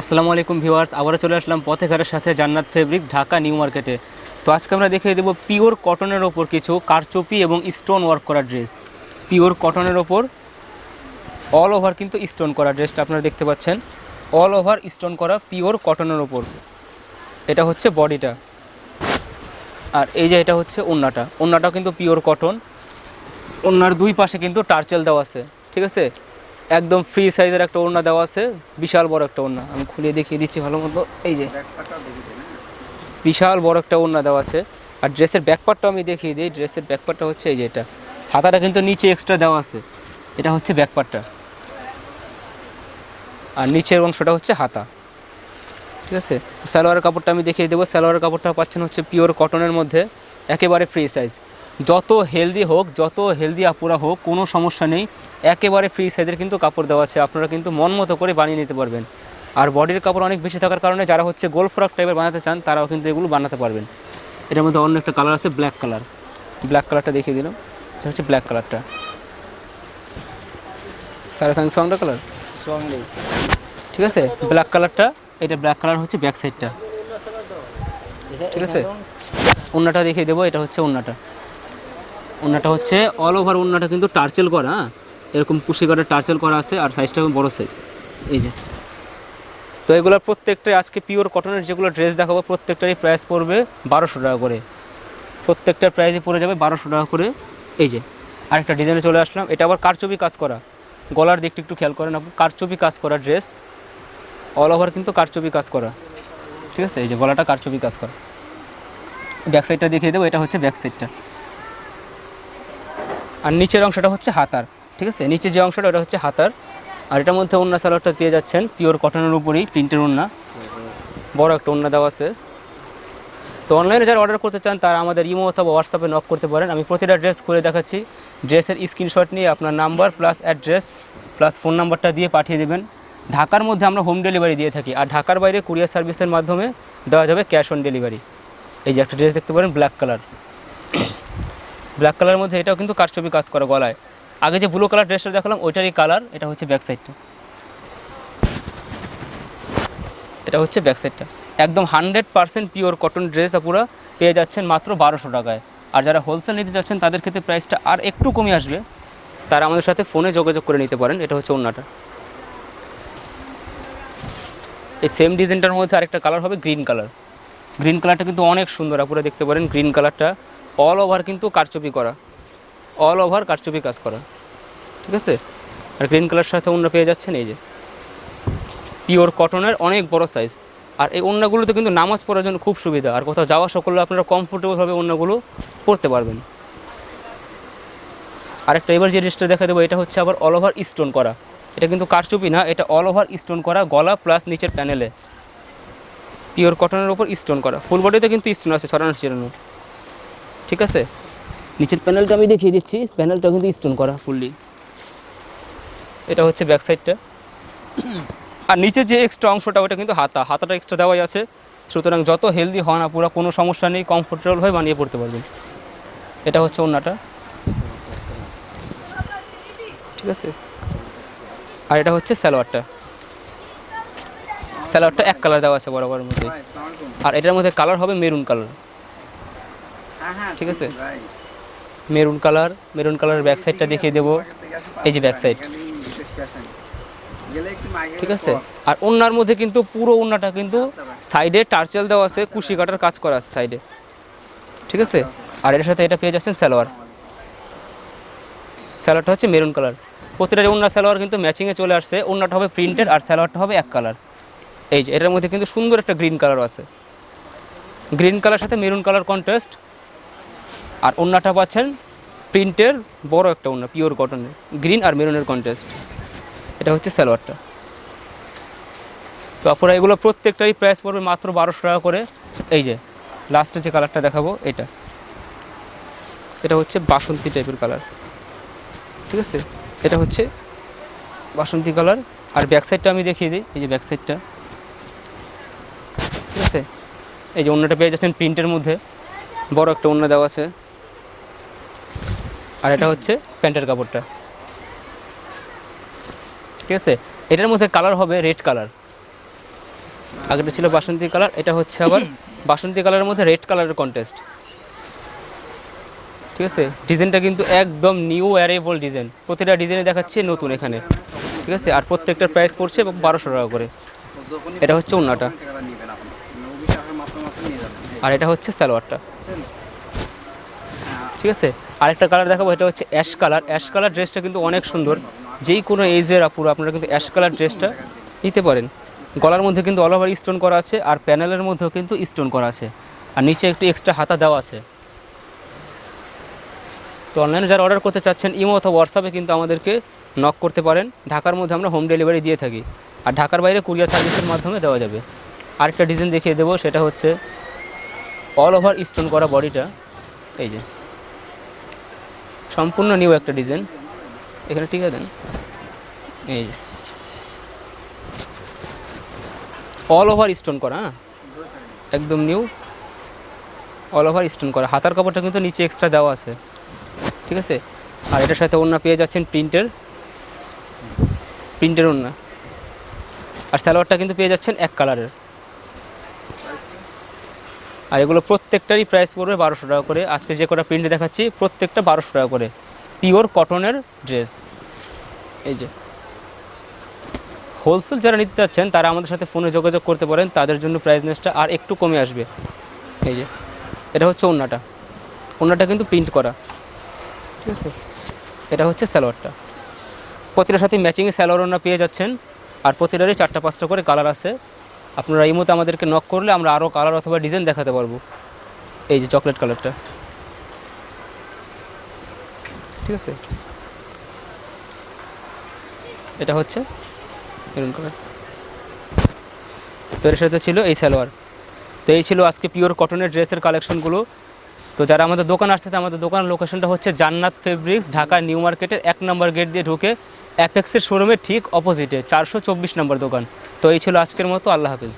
আসসালামু আলাইকুম ভিউয়ার্স, আবারও চলে আসলাম পথেঘাটের সাথে জান্নাত ফেব্রিক্স, ঢাকা নিউ মার্কেটে। তো আজকে আমরা দেখিয়ে দেবো পিওর কটনের ওপর কিছু কারচুপি এবং স্টোন ওয়ার্ক করা ড্রেস। পিওর কটনের ওপর অল ওভার কিন্তু স্টোন করা ড্রেসটা আপনারা দেখতে পাচ্ছেন। অল ওভার স্টোন করা পিওর কটনের ওপর। এটা হচ্ছে বডিটা। আর এই যে এটা হচ্ছে ওন্নাটা। ওন্নাটাও কিন্তু পিওর কটন। ওন্নার দুই পাশে কিন্তু টার্চেল দেওয়া আছে। ঠিক আছে? একদম ফ্রি সাইজের একটা ওড়না দেওয়া আছে। বিশাল বড় একটা ওড়না। আমি খুলে দেখিয়ে দিচ্ছি ভালো মতো। এই যে। বিশাল বড় একটা ওড়না দেওয়া আছে। আর ড্রেসের ব্যাকপার্টটা আমি দেখিয়ে দিই। ড্রেসের ব্যাকপার্টটা হচ্ছে এই যে এটা। হাতাটা কিন্তু নিচে এক্সট্রা দেওয়া আছে। এটা হচ্ছে ব্যাকপার্টটা আর নিচের অংশটা হচ্ছে হাতা। ঠিক আছে? সালোয়ারের কাপড়টা আমি দেখিয়ে দেবো। সালোয়ারের কাপড়টা পাচ্ছেন হচ্ছে পিওর কটনের মধ্যে। একেবারে ফ্রি সাইজ যত হেলদি হোক, যত হেলদি আপুরা হোক, কোনো সমস্যা নেই। একেবারে ফ্রি সাইজের কিন্তু কাপড় দেওয়া আছে। আপনারা কিন্তু মন মতো করে বানিয়ে নিতে পারবেন। আর বডির কাপড় অনেক বেশি থাকার কারণে যারা হচ্ছে গোল ফ্রক টাইপের বানাতে চান তারাও কিন্তু এগুলো বানাতে পারবেন। এটার মধ্যে অন্য একটা কালার আছে ব্ল্যাক কালার ব্ল্যাক কালারটা দেখিয়ে দিলাম। এটা হচ্ছে ব্ল্যাক কালারটা সাড়ে সাং সঙ্গটা কালার ঠিক আছে? ব্ল্যাক কালারটা এটা ব্ল্যাক কালার হচ্ছে ব্যাক সাইডটা ঠিক আছে? ওন্নাটা দেখিয়ে দেবো এটা হচ্ছে ওন্নাটা ওন্নাটা হচ্ছে অল ওভার ওন্নাটা কিন্তু টার্চেল করা হ্যাঁ? এরকম কুশি কাটার টার্চেল করা আছে আর সাইজটা বড় সাইজ এই যে। তো এগুলোর প্রত্যেকটাই আজকে পিওর কটনের যেগুলো ড্রেস দেখাবো, প্রত্যেকটারই প্রাইস পড়বে বারোশো টাকা করে। প্রত্যেকটার প্রাইসই পড়ে যাবে বারোশো টাকা করে। এই যে, আরেকটা ডিজাইনে চলে আসলাম। এটা আবার কারচুপি কাজ করা। গলার দিকটা একটু খেয়াল করেন আপনি। কারচুপি কাজ করা ড্রেস অল ওভার কিন্তু কারচুপি কাজ করা। ঠিক আছে? এই যে গলাটা কারচুপি কাজ করা। ব্যাক সাইডটা দেখিয়ে দেবো। এটা হচ্ছে ব্যাক সাইডটা আর নিচের অংশটা হচ্ছে হাতার। ঠিক আছে? নিচের যে অংশটা, ওটা হচ্ছে হাতার। আর এটার মধ্যে ওন্না সালোয়ারটা পেয়ে যাচ্ছেন। পিওর কটনের উপরেই প্রিন্টের ওন্না বড় একটা ওন্না দেওয়া আছে। তো অনলাইনে যারা অর্ডার করতে চান, তারা আমাদের ইমো অথবা হোয়াটসঅ্যাপে নক করতে পারেন। আমি প্রতিটা ড্রেস করে দেখাচ্ছি। ড্রেসের স্ক্রিনশট নিয়ে আপনার number plus address plus phone নাম্বারটা দিয়ে পাঠিয়ে দেবেন। ঢাকার মধ্যে আমরা হোম ডেলিভারি দিয়ে থাকি। আর ঢাকার বাইরে কুরিয়ার সার্ভিসের মাধ্যমে দেওয়া যাবে ক্যাশ অন ডেলিভারি এই যে একটা ড্রেস দেখতে পারেন ব্ল্যাক কালার ব্ল্যাক কালারের মধ্যে এটাও কিন্তু কারচুপি কাজ করা গলায়। আগে যে ব্লু কালার ড্রেসটা দেখালাম, ওইটারই কালার এটা হচ্ছে ব্যাক সাইডটা এটা হচ্ছে ব্যাক সাইডটা একদম hundred percent pure cotton dress পুরো পেয়ে যাচ্ছেন মাত্র বারোশো টাকায়। আর যারা হোলসেল নিতে যাচ্ছেন, তাদের ক্ষেত্রে প্রাইসটা আর একটু কমে আসবে, তারা আমাদের সাথে ফোনে যোগাযোগ করে নিতে পারেন। এটা হচ্ছে অন্যটা এই সেম ডিজাইনটার মধ্যে আরেকটা কালার হবে গ্রিন কালার গ্রিন কালারটা কিন্তু অনেক সুন্দর, আপনারা দেখতে পারেন। গ্রিন কালারটা অল ওভার কিন্তু কারচুপি করা। অল ওভার কারচুপি কাজ করা। ঠিক আছে? আর গ্রিন কালার সাথে অন্য পেয়ে যাচ্ছেন, এই যে। পিওর কটনের অনেক বড় সাইজ আর এই ওড়নাগুলোতে কিন্তু নামাজ পড়ার জন্য খুব সুবিধা। আর কোথাও যাওয়া সকলে আপনারা কমফোর্টেবলভাবে ওড়নাগুলো পরতে পারবেন। আরেকটা এবার যে ড্রেসটা দেখা দেবো, এটা হচ্ছে আবার অল ওভার স্টোন করা। এটা কিন্তু কারচুপি না, এটা অল ওভার স্টোন করা, গলা প্লাস নিচের প্যানেলে পিওর কটনের ওপর স্টোন করা। ফুল বডিতে কিন্তু স্টোন আছে, ছড়ানো, ছিটানো। ঠিক আছে? নিচের প্যানেলটা আমি দেখিয়ে দিচ্ছি। প্যানেলটা কিন্তু স্টোন করা ফুললি এটা হচ্ছে ব্যাক সাইডটা আর নিচে যে এক্সট্রা অংশটা ওটা কিন্তু হাতা। হাতাটা এক্সট্রা দেওয়াই আছে। সুতরাং যত হেলদি হন না পুরো কোনো সমস্যা নেই কমফোর্টেবল হয়ে বানিয়ে পড়তে পারবেন। এটা হচ্ছে ওন্নাটা ঠিক আছে? আর এটা হচ্ছে সালোয়ারটা। সালোয়ারটা এক কালার দেওয়া আছে বরাবর মধ্যে। আর এটার মধ্যে কালার হবে মেরুন কালার ঠিক আছে? মেরুন কালার, মেরুন কালারের ব্যাক সাইডটা দেখিয়ে দেবো। এই যে ব্যাক সাইড ঠিক আছে? আর ওনার মধ্যে কিন্তু পুরো ওনাটা কিন্তু সাইডে টার্চেল দেওয়া আছে, কুশি কাটার কাজ করা আছে সাইডে ঠিক আছে? আর এটার সাথে এটা পেয়ে যাচ্ছেন সালোয়ার। সালোয়ারটা হচ্ছে মেরুন কালার। প্রতিটা ওনার সালোয়ার কিন্তু ম্যাচিংয়ে চলে আসছে। ওনাটা হবে প্রিন্টেড আর সালোয়ারটা হবে এক কালার এই যে, এটার মধ্যে কিন্তু সুন্দর একটা গ্রিন কালার আছে। গ্রিন কালার সাথে মেরুন কালার কন্ট্রাস্ট আর ওন্নাটা পাচ্ছেন প্রিন্টের বড় একটা ওন্না পিওর কটনের গ্রিন আর মেরুনের কন্টেস্ট এটা হচ্ছে সালোয়ারটা। তো আপনারা এগুলো প্রত্যেকটাই প্রাইস পড়বে মাত্র বারোশো টাকা করে। এই যে লাস্টে যে কালারটা দেখাবো, এটা। এটা হচ্ছে বাসন্তী টাইপের কালার ঠিক আছে? এটা হচ্ছে বাসন্তী কালার আর ব্যাক সাইডটা আমি দেখিয়ে দিই, এই যে ব্যাক সাইডটা ঠিক আছে? এই যে অন্যটা পেয়ে যাচ্ছেন প্রিন্টের মধ্যে। বড় একটা অন্য দেওয়া আছে। আর এটা হচ্ছে প্যান্টের কাপড়টা। ঠিক আছে? এটার মধ্যে কালার হবে রেড কালার। আগেটা ছিল বাসন্তী কালার, এটা হচ্ছে আবার বাসন্তী কালারের মধ্যে রেড কালারের কন্টেস্ট ঠিক আছে? ডিজাইনটা কিন্তু একদম নিউ অ্যারেবল ডিজাইন প্রতিটা ডিজাইনে দেখাচ্ছে নতুন এখানে। ঠিক আছে? আর প্রত্যেকটার প্রাইস পড়ছে বারোশো টাকা করে। এটা হচ্ছে ওন্নাটা আর এটা হচ্ছে সালোয়ারটা। ঠিক আছে? আরেকটা কালার দেখাবো এটা হচ্ছে অ্যাশ কালার অ্যাশ কালার ড্রেসটা কিন্তু অনেক সুন্দর। যেই কোনো এজের আপুরা আপনারা কিন্তু অ্যাশ কালার ড্রেসটা নিতে পারেন। গলার মধ্যে কিন্তু অল ওভার স্টোন করা আছে আর প্যানেলের মধ্যেও কিন্তু স্টোন করা আছে। আর নিচে একটু এক্সট্রা হাতা দেওয়া আছে। তো অনলাইনে যারা অর্ডার করতে চাচ্ছেন, ইমো অথবা হোয়াটসঅ্যাপে কিন্তু আমাদেরকে নক করতে পারেন। ঢাকার মধ্যে আমরা হোম ডেলিভারি দিয়ে থাকি। আর ঢাকার বাইরে কুরিয়ার সার্ভিসের মাধ্যমে দেওয়া যাবে। আরেকটা ডিজাইন দেখিয়ে দেবো, সেটা হচ্ছে অল ওভার স্টোন করা বডিটা এই যে। সম্পূর্ণ নিউ একটা ডিজাইন এখানে ঠিক আছে? এই যে। অল ওভার স্টোন করা হ্যাঁ? একদম নিউ অল ওভার স্টোন করা। হাতার কাপড়টা কিন্তু নিচে এক্সট্রা দেওয়া আছে। ঠিক আছে? আর এটার সাথে ওড়না পেয়ে যাচ্ছেন প্রিন্টের প্রিন্টের ওড়না। আর সালোয়ারটা কিন্তু পেয়ে যাচ্ছেন এক কালারের আর এগুলো প্রত্যেকটারই প্রাইস পড়বে বারোশো টাকা করে। আজকে যে কটা প্রিন্ট দেখাচ্ছি, প্রত্যেকটা বারোশো টাকা করে। পিওর কটনের ড্রেস এই যে। হোলসেল যারা নিতে চাচ্ছেন, তারা আমাদের সাথে ফোনে যোগাযোগ করতে পারেন। তাদের জন্য প্রাইস নেসটা আর একটু কমে আসবে। এই যে। এটা হচ্ছে ওড়নাটা ওড়নাটা কিন্তু প্রিন্ট করা। ঠিক আছে? এটা হচ্ছে স্যালোয়ারটা প্রতিটার সাথে ম্যাচিংয়ে স্যালোয়ার ওড়না পেয়ে যাচ্ছেন। আর প্রতিটারই চারটা পাঁচটা করে কালার আছে। আপনারা এই মতো আমাদেরকে নক করলে আমরা আরও কালার অথবা ডিজাইন দেখাতে পারব। এই যে চকলেট কালারটা ঠিক আছে? এটা হচ্ছে মেরুন কালার তো এর সাথে ছিল এই সালোয়ার। তো এই ছিল আজকে পিওর কটনের ড্রেসের কালেকশনগুলো তো যারা আমাদের দোকান আসছে আমাদের দোকানের লোকেশনটা হচ্ছে জান্নাত ফেব্রিক্স ঢাকা নিউ মার্কেটের এক নম্বর গেট দিয়ে ঢুকে অ্যাপেক্সের শোরুমের ঠিক অপোজিটে চারশো চব্বিশ নম্বর দোকান। তো এই ছিল আজকের মতো, আল্লাহ হাফিজ।